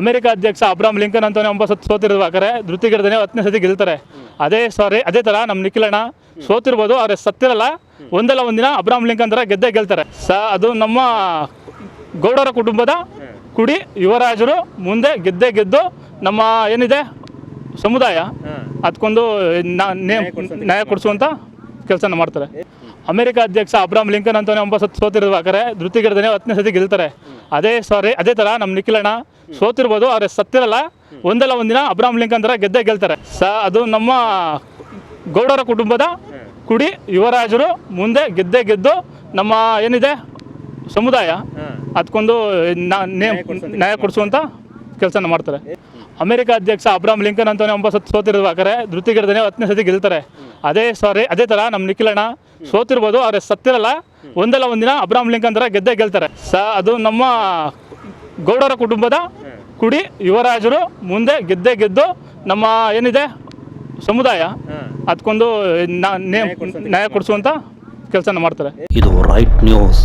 America ಅಧ್ಯಕ್ಷ ಅಬ್ರಾಮ್ Lincoln ಅಂತಾನೆ ಒಂಬತ್ತು ಸತಿ ಸೋತಿರ್ಬೇಕಾರೆ ಧೃತಿಗಿಡದನೆ ಹತ್ತನೇ ಸತಿ ಗೆಲ್ತಾರೆ. ಅದೇ ಸಾರಿ ಅದೇ ಥರ ನಮ್ಮ ನಿಖಿಲಣ್ಣ ಸೋತಿರ್ಬೋದು ಅವ್ರ ಸತ್ತಿರಲ್ಲ. ಒಂದಲ್ಲ ಒಂದಿನ ಅಬ್ರಾಮ್ ಲಿಂಕನ್ ಥರ ಗೆದ್ದೇ ಗೆಲ್ತಾರೆ. ಸ ಅದು ನಮ್ಮ ಗೌಡರ ಕುಟುಂಬದ ಕುಡಿ ಯುವರಾಜರು ಮುಂದೆ ಗೆದ್ದೇ ಗೆದ್ದು ನಮ್ಮ ಏನಿದೆ ಸಮುದಾಯ ಅದಕ್ಕೊಂದು ನ್ಯಾಯ ಕೊಡಿಸುವಂಥ ಕೆಲಸನ ಮಾಡ್ತಾರೆ. ಅಮೆರಿಕ ಅಧ್ಯಕ್ಷ ಅಬ್ರಾಮ್ ಲಿಂಕನ್ ಅಂತಾನೆ ಒಂಬತ್ತು ಸತಿ ಸೋತಿರ್ಬೇಕಾರೆ ಧೃತಿಗಿಡದನೆ ಹತ್ತನೇ ಸತಿ ಗೆಲ್ತಾರೆ. ಅದೇ ಸಾರಿ ಅದೇ ಥರ ನಮ್ಮ ನಿಖಿಲಣ್ಣ ಸೋತಿರ್ಬೋದು ಅವ್ರೆ ಸತ್ತಿರಲ್ಲ. ಒಂದಲ್ಲ ಒಂದಿನ ಅಬ್ರಾಮ್ ಲಿಂಕನ್ ಥರ ಗೆದ್ದೇ ಗೆಲ್ತಾರೆ. ಸ ಅದು ನಮ್ಮ ಗೌಡರ ಕುಟುಂಬದ ಕುಡಿ ಯುವರಾಜರು ಮುಂದೆ ಗೆದ್ದೇ ಗೆದ್ದು ನಮ್ಮ ಏನಿದೆ ಸಮುದಾಯ ಅದಕ್ಕೊಂದು ನ್ಯಾಯ ಕೊಡಿಸುವಂಥ ಕೆಲಸನ ಮಾಡ್ತಾರೆ. ಅಮೆರಿಕ ಅಧ್ಯಕ್ಷ ಅಬ್ರಾಮ್ ಲಿಂಕನ್ ಅಂತಾನೆ ಒಂಬತ್ತು ಸತಿ ಸೋತಿರ್ಬೇಕಾರೆ ಧೃತಿಗಿಡದನೆ ಹತ್ತನೇ ಸತಿ ಗೆಲ್ತಾರೆ. ಅದೇ ಸಾರಿ, ಅದೇ ಥರ ನಮ್ಮ ನಿಖಿಲಣ್ಣ ಸೋತಿರ್ಬೋದು ಅವ್ರ ಸತ್ತಿರಲ್ಲ. ಒಂದಲ್ಲ ಒಂದಿನ ಅಬ್ರಾಮ್ ಲಿಂಕನ್ ಥರ ಗೆದ್ದೇ ಗೆಲ್ತಾರೆ. ಸ, ಅದು ನಮ್ಮ ಗೌಡರ ಕುಟುಂಬದ ಕುಡಿ ಯುವರಾಜರು ಮುಂದೆ ಗೆದ್ದೇ ಗೆದ್ದು ನಮ್ಮ ಏನಿದೆ, ಸಮುದಾಯ ಅದಕ್ಕೊಂದು ನ್ಯಾಯ ಕೊಡಿಸುವಂಥ ಕೆಲಸನ ಮಾಡ್ತಾರೆ. ಇದು ರೈಟ್ ನ್ಯೂಸ್